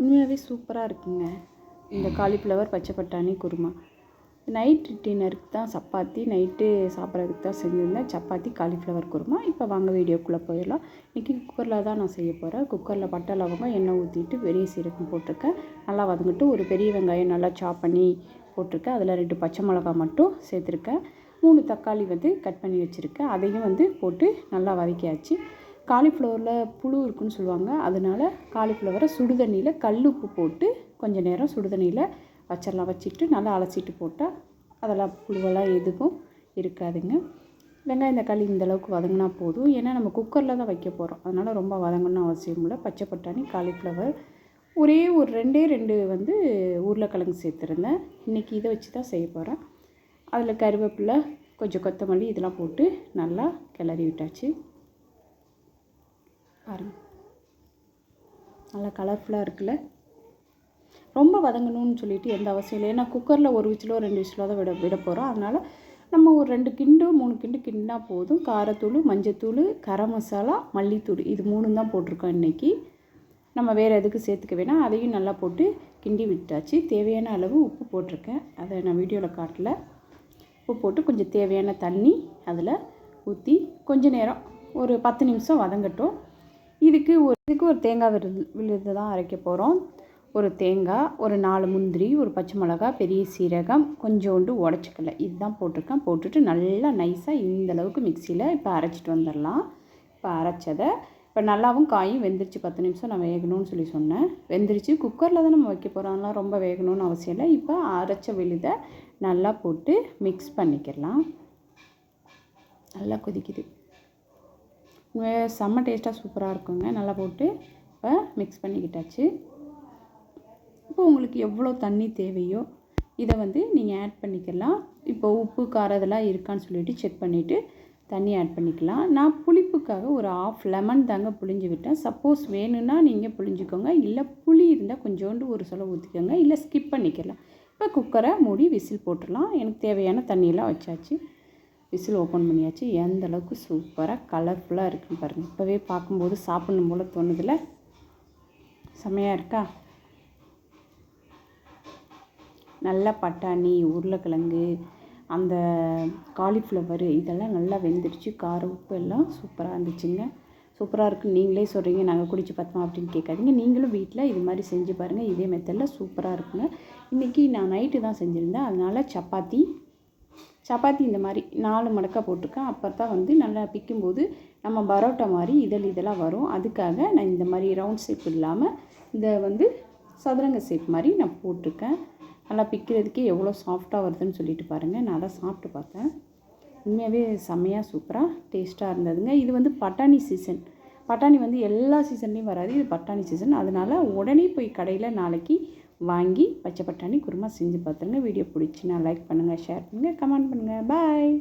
உண்மையாகவே சூப்பராக இருக்குங்க. இந்த காலிஃப்ளவர் பச்சை பட்டாணி குருமா. நைட் டின்னருக்கு தான் சப்பாத்தி நைட்டு சாப்பிட்றதுக்கு தான் செஞ்சுருந்தேன். சப்பாத்தி காலிஃப்ளவர் குருமா. இப்போ வாங்க வீடியோக்குள்ளே போயிடலாம். இன்றைக்கி குக்கரில் தான் நான் செய்ய போகிறேன் குக்கரில் பட்டை லவங்கம் எண்ணெய் ஊற்றிட்டு பெரிய சீரகம் போட்டிருக்கேன். நல்லா வதங்கிட்டு ஒரு பெரிய வெங்காயம் நல்லா சாப் பண்ணி போட்டிருக்கேன். அதில் ரெண்டு பச்சை மிளகா மட்டும் சேர்த்துருக்கேன். மூணு தக்காளி வந்து கட் பண்ணி வச்சுருக்கேன். அதையும் வந்து போட்டு நல்லா வதக்கியாச்சு. காலிஃப்ளவரில் புழு இருக்குன்னு சொல்லுவாங்க. அதனால் காலிஃப்ளவரை சுடுதண்ணியில் கல் உப்பு போட்டு கொஞ்சம் நேரம் சுடுதண்ணியில் வச்சிடலாம் வச்சுட்டு நல்லா அலசிட்டு போட்டால் அதெல்லாம் புழுவெல்லாம் எதுவும் இருக்காதுங்க. வெங்காயம் தக்காளி இந்தளவுக்கு வதங்கினா போதும். ஏன்னா நம்ம குக்கரில் தான் வைக்க போகிறோம் அதனால் ரொம்ப வதங்கணும்னு அவசியம் இல்லை. பச்சை பட்டாணி காலிஃப்ளவர். ஒரே ஒரு ரெண்டே ரெண்டு வந்து உருளைக்கிழங்கு சேர்த்துருந்தேன் இன்றைக்கி இதை வச்சு தான் செய்ய போகிறேன் அதில் கருவேப்பிலை கொஞ்சம் கொத்தமல்லி இதெல்லாம் போட்டு நல்லா கிளறி விட்டாச்சு. பாருங்கள் நல்லா கலர்ஃபுல்லாக இருக்குல்ல? ரொம்ப வதங்கணும்னு சொல்லிட்டு எந்த அவசியம் இல்லை. ஏன்னா குக்கரில் ஒரு விசிலோ ரெண்டு விசிலோ தான் விட விட போகிறோம் அதனால் நம்ம ஒரு ரெண்டு கிண்டு மூணு கிண்டு கிண்டினா போதும். காரத்தூள் மஞ்சத்தூள் கரம் மசாலா மல்லித்தூள். இது மூணு தான் போட்டிருக்கோம் இன்றைக்கி நம்ம வேறு எதுக்கு சேர்த்துக்க வேணாம் அதையும் நல்லா போட்டு கிண்டி விட்டாச்சு. தேவையான அளவு உப்பு போட்டிருக்கேன். அதை நான் வீடியோவில் காட்டல. உப்பு போட்டு கொஞ்சம் தேவையான தண்ணி அதில் ஊற்றி கொஞ்சம் நேரம் ஒரு பத்து நிமிஷம் வதங்கட்டும். இதுக்கு ஒரு இதுக்கு ஒரு தேங்காய் விருது விழுது தான் அரைக்க போகிறோம் ஒரு தேங்காய் ஒரு நாலு முந்திரி ஒரு பச்சை மிளகா பெரிய சீரகம் கொஞ்சோண்டு உடச்சிக்கல இதுதான் போட்டிருக்கேன். போட்டுட்டு நல்லா நைஸாக இந்தளவுக்கு மிக்சியில் இப்போ அரைச்சிட்டு வந்துடலாம். இப்போ அரைச்சதை இப்போ நல்லாவும் காயும் வெந்துருச்சு பத்து நிமிஷம் நான் வேகணும்னு சொல்லி சொன்னேன். வெந்துருச்சு. குக்கரில் தான் நம்ம வைக்க போகிறோம்லாம் ரொம்ப வேகணும்னு அவசியம் இல்லை. இப்போ அரைச்ச விழுதை நல்லா போட்டு மிக்ஸ் பண்ணிக்கலாம். நல்லா கொதிக்குது. செம்ம டேஸ்ட்டாக சூப்பராக இருக்குங்க. நல்லா போட்டு இப்போ மிக்ஸ் பண்ணிக்கிட்டாச்சு. இப்போ உங்களுக்கு எவ்வளோ தண்ணி தேவையோ இதை வந்து நீங்கள் ஆட் பண்ணிக்கலாம். இப்போ உப்பு காரம் இதெல்லாம் இருக்கான்னு சொல்லிட்டு செக் பண்ணிவிட்டு தண்ணி ஆட் பண்ணிக்கலாம். நான் புளிப்புக்காக ஒரு ஆஃப் லெமன் தாங்க புளிஞ்சு விட்டேன். சப்போஸ் வேணும்னா நீங்கள் புளிஞ்சுக்கோங்க இல்லை புளி இருந்தால் கொஞ்சோண்டு ஒரு சொல்ல ஊற்றிக்கோங்க இல்லை ஸ்கிப் பண்ணிக்கலாம். இப்போ குக்கரை மூடி விசில் போட்டுடலாம். எனக்கு தேவையான தண்ணியெல்லாம் வச்சாச்சு. விசில் ஓப்பன் பண்ணியாச்சு. எந்த அளவுக்கு சூப்பராக கலர்ஃபுல்லாக இருக்குன்னு பாருங்கள் இப்போவே பார்க்கும்போது சாப்பிடணும் போல் தோணுதில்ல செம்மையாக இருக்கா? நல்ல பட்டாணி உருளைக்கிழங்கு அந்த காலிஃப்ளவர் இதெல்லாம் நல்லா வெந்துடுச்சு. கார உப்பு எல்லாம் சூப்பராக இருந்துச்சுங்க. சூப்பராக இருக்குது நீங்களே சொல்கிறீங்க நாங்கள் குடிச்சு பார்த்தோம் அப்படின்னு கேட்காதீங்க. நீங்களும் வீட்டில் இது மாதிரி செஞ்சு பாருங்கள் இதே மெத்தடில் சூப்பராக இருக்குங்க. இன்றைக்கி நான் நைட்டு தான் செஞ்சுருந்தேன். அதனால் சப்பாத்தி சப்பாத்தி இந்த மாதிரி நாலு மடக்கா போட்டிருக்கேன். அப்போ தான் வந்து நல்லா பிக்கும்போது நம்ம பரோட்டா மாதிரி இதழ் இதெல்லாம் வரும். அதுக்காக நான் இந்த மாதிரி ரவுண்ட் ஷேப் இல்லாமல் இந்த வந்து சதுரங்க ஷேப் மாதிரி நான் போட்டிருக்கேன். நல்லா பிக்கிறதுக்கே எவ்வளோ சாஃப்டாக வருதுன்னு சொல்லிட்டு பாருங்கள் நான் அதை சாப்பிட்டு பார்த்தேன். உண்மையாகவே செம்மையாக சூப்பராக டேஸ்ட்டாக இருந்ததுங்க. இது வந்து பட்டாணி சீசன் பட்டாணி வந்து எல்லா சீசன்லேயும் வராது. இது பட்டாணி சீசன் அதனால் உடனே போய் கடையில் நாளைக்கு வாங்கி பச்சை பட்டாணி குருமா செஞ்சு பார்த்துருங்க. வீடியோ பிடிச்சின்னா லைக் பண்ணுங்கள் ஷேர் பண்ணுங்கள் கமெண்ட் பண்ணுங்கள் பாய்